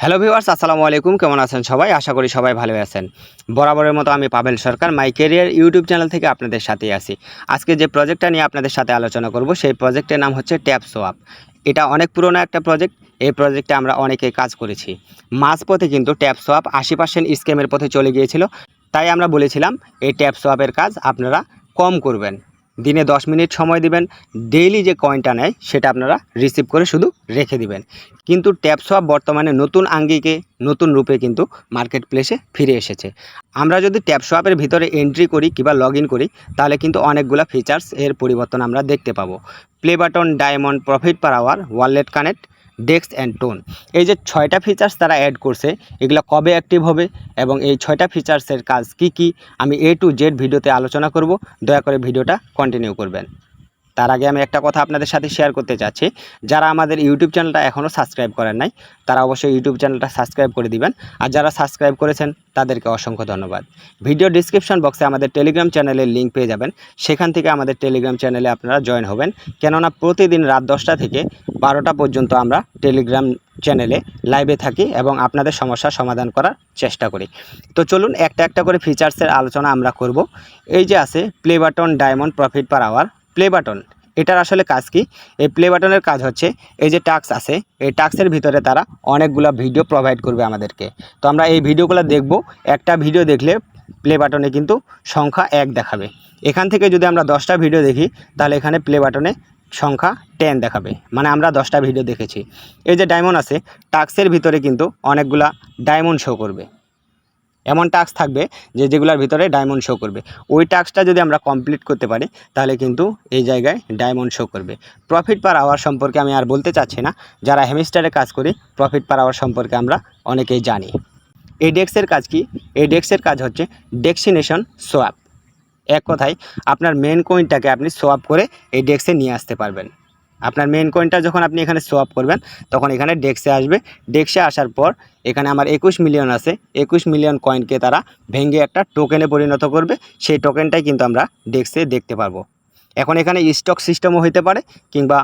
Hello viewers আসসালামু আলাইকুম। কেমন আছেন সবাই? আশা করি সবাই ভালো আছেন। বরাবরের মতো আমি Pabel Sarkar my career YouTube channel থেকে আপনাদের সাথেই আছি। আজকে যে প্রজেক্টটা নিয়ে আপনাদের সাথে আলোচনা করব, সেই প্রজেক্টের নাম হচ্ছে ট্যাপ সোয়াপ এটা অনেক পুরনো একটা প্রজেক্ট এই প্রজেক্টে আমরা অনেকে কাজ করেছি। মাঝপথে কিন্তু ট্যাপ সোয়াপ আশি পার্সেন্ট স্ক্যামের পথে চলে গিয়েছিল। তাই আমরা বলেছিলাম, এই ট্যাপ সোয়াপের কাজ আপনারা কম করবেন। দিনে দশ মিনিট সময় দিবেন। ডেইলি যে কয়েনটা নেয়, সেটা আপনারা রিসিভ করে শুধু রেখে দিবেন। কিন্তু ট্যাপসোয়াপ বর্তমানে নতুন আঙ্গিকে, নতুন রূপে কিন্তু মার্কেট প্লেসে ফিরে এসেছে। আমরা যদি ট্যাপসোয়াপের ভিতরে এন্ট্রি করি কিংবা লগ করি, তাহলে কিন্তু অনেকগুলো ফিচার্স এর পরিবর্তন আমরা দেখতে পাবো। Play button diamond profit per hour wallet connect desk and tone এই যে ছয়টা ফিচার্স তারা অ্যাড করছে, এগুলো কবে অ্যাক্টিভ হবে এবং এই ছয়টা ফিচার্সের কাজ কি কি, আমি এ টু জেড ভিডিওতে আলোচনা করব। দয়া করে ভিডিওটা কন্টিনিউ করবেন। তার আগে আমি একটা কথা আপনাদের সাথে শেয়ার করতে চাচ্ছি। যারা আমাদের ইউটিউব চ্যানেলটা এখনও সাবস্ক্রাইব করেন নাই, তারা অবশ্যই ইউটিউব চ্যানেলটা সাবস্ক্রাইব করে দিবেন। আর যারা সাবস্ক্রাইব করেছেন, তাদেরকে অসংখ্য ধন্যবাদ। ভিডিও ডিসক্রিপশন বক্সে আমাদের টেলিগ্রাম চ্যানেলের লিঙ্ক পেয়ে যাবেন। সেখান থেকে আমাদের টেলিগ্রাম চ্যানেলে আপনারা জয়েন হবেন। কেননা প্রতিদিন রাত দশটা থেকে বারোটা পর্যন্ত আমরা টেলিগ্রাম চ্যানেলে লাইভে থাকি এবং আপনাদের সমস্যার সমাধান করার চেষ্টা করি। তো চলুন একটা একটা করে ফিচার্সের আলোচনা আমরা করব। এই যে আছে play button diamond profit per hour play button এটার আসলে কাজ কি? এই প্লে বাটনের কাজ হচ্ছে, এই যে টাক্স আছে, এই টাক্সের ভিতরে তারা অনেকগুলো ভিডিও প্রোভাইড করবে আমাদেরকে। তো আমরা এই ভিডিওগুলো দেখব, একটা ভিডিও দেখলে প্লে বাটনে কিন্তু সংখ্যা এক দেখাবে। এখান থেকে যদি আমরা দশটা ভিডিও দেখি, তাহলে এখানে প্লে বাটনে সংখ্যা টেন দেখাবে। মানে আমরা দশটা ভিডিও দেখেছি। এই যে ডায়মন্ড আছে, টাস্কের ভিতরে কিন্তু অনেকগুলা ডায়মন্ড শো করবে। এমন টাস্ক থাকবে যে যেগুলোর ভিতরে ডায়মন্ড শো করবে। ওই টাস্কটা যদি আমরা কমপ্লিট করতে পারি, তাহলে কিন্তু এই জায়গায় ডায়মন্ড শো করবে। প্রফিট পার আওয়ার সম্পর্কে আমি আর বলতে চাচ্ছি না। যারা হেমিস্টারে কাজ করি প্রফিট পার আওয়ার সম্পর্কে আমরা অনেকেই জানি। এই ডেস্কের কাজ কি? এই ডেস্কের কাজ হচ্ছে ডেক্সিনেশন সোয়াপ এক কথায়, আপনার মেন কয়েনটাকে আপনি সোয়াপ করে এই ডেস্কে নিয়ে আসতে পারবেন। আপনার মেন কয়েনটা যখন আপনি এখানে সোয়াপ করবেন, তখন এখানে ডেস্কে আসবে। ডেক্সে আসার পর এখানে আমার একুশ মিলিয়ন আছে। একুশ মিলিয়ন কয়েনকে তারা ভেঙে একটা টোকেনে পরিণত করবে। সেই টোকেনটাই কিন্তু আমরা ডেক্সে দেখতে পারব। এখন এখানে স্টক সিস্টেমও হতে পারে কিংবা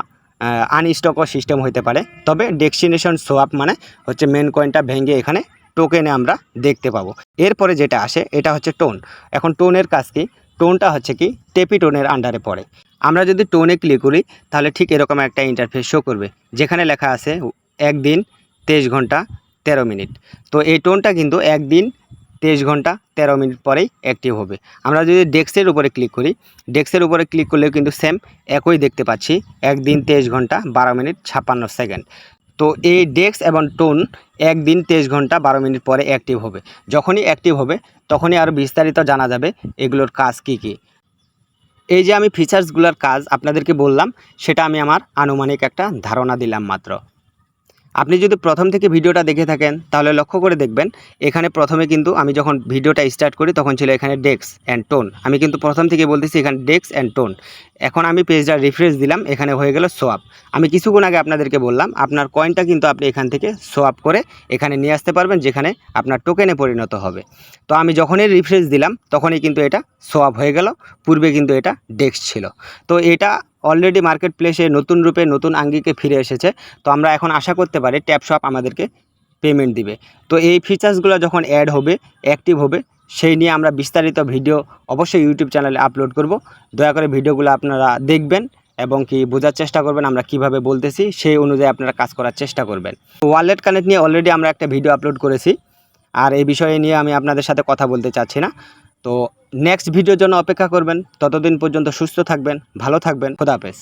আনস্টকও সিস্টেম হতে পারে। তবে ডেস্টিনেশন সোয়াপ মানে হচ্ছে মেন কয়েনটা ভেঙে এখানে টোকেনে আমরা দেখতে পাবো। এরপরে যেটা আসে, এটা হচ্ছে টোন এখন টোনের কাজ কি? টোনটা হচ্ছে কি টেপি টোনের আন্ডারে পড়ে। আমরা যদি টোনে ক্লিক করি, তাহলে ঠিক এরকম একটা ইন্টারফেস শো করবে, যেখানে লেখা আছে একদিন তেইশ ঘণ্টা তেরো মিনিট। তো এই টোনটা কিন্তু একদিন তেইশ ঘণ্টা তেরো মিনিট পরেই অ্যাক্টিভ হবে। আমরা যদি ডেস্কের উপরে ক্লিক করি, ডেস্কের উপরে ক্লিক করলেও কিন্তু সেম একই দেখতে পাচ্ছি, একদিন তেইশ ঘণ্টা বারো মিনিট ছাপ্পান্ন সেকেন্ড। তো এই ডেস্ক এবং টোন একদিন তেইশ ঘণ্টা বারো মিনিট পরে অ্যাক্টিভ হবে। যখনই অ্যাক্টিভ হবে, তখনই আরও বিস্তারিত জানা যাবে এগুলোর কাজ কি কি। এই যে আমি ফিচার্সগুলোর কাজ আপনাদেরকে বললাম, সেটা আমি আমার আনুমানিক একটা ধারণা দিলাম মাত্র। আপনি যদি প্রথম থেকে ভিডিওটা দেখে থাকেন, তাহলে লক্ষ্য করে দেখবেন, এখানে প্রথমে কিন্তু আমি যখন ভিডিওটা স্টার্ট করি, তখন ছিল এখানে ডেক্স অ্যান্ড টোন আমি কিন্তু প্রথম থেকে বলতেছি এখানে ডেক্স অ্যান্ড টোন এখন আমি পেজটা রিফ্রেশ দিলাম, এখানে হয়ে গেল সোয়াপ আমি কিছুক্ষণ আগে আপনাদেরকে বললাম, আপনার কয়েনটা কিন্তু আপনি এখান থেকে সোয়াপ করে এখানে নিয়ে আসতে পারবেন, যেখানে আপনার টোকেনে পরিণত হবে। তো আমি যখনই রিফ্রেশ দিলাম, তখনই কিন্তু এটা সোয়াপ হয়ে গেল, পূর্বে কিন্তু এটা ডেক্স ছিল। তো এটা অলরেডি মার্কেট প্লেসে নতুন রূপে নতুন আঙ্গিকে ফিরে এসেছে। তো আমরা এখন আশা করতে পারি ট্যাপ শপ আমাদেরকে পেমেন্ট দিবে। তো এই ফিচার্সগুলো যখন অ্যাড হবে অ্যাক্টিভ হবে, সেই নিয়ে আমরা বিস্তারিত ভিডিও অবশ্যই ইউটিউব চ্যানেলে আপলোড করব। দয়া করে ভিডিওগুলো আপনারা দেখবেন এবং কি বোঝার চেষ্টা করবেন আমরা কীভাবে বলতেছি, সেই অনুযায়ী আপনারা কাজ করার চেষ্টা করবেন। ওয়ালেট কানেক্ট নিয়ে অলরেডি আমরা একটা ভিডিও আপলোড করেছি। আর এই বিষয়ে নিয়ে আমি আপনাদের সাথে কথা বলতে চাচ্ছি না। তো নেক্সট ভিডিওর জন্য অপেক্ষা করবেন। ততদিন পর্যন্ত সুস্থ থাকবেন ভালো থাকবেন। খোদাহাফেজ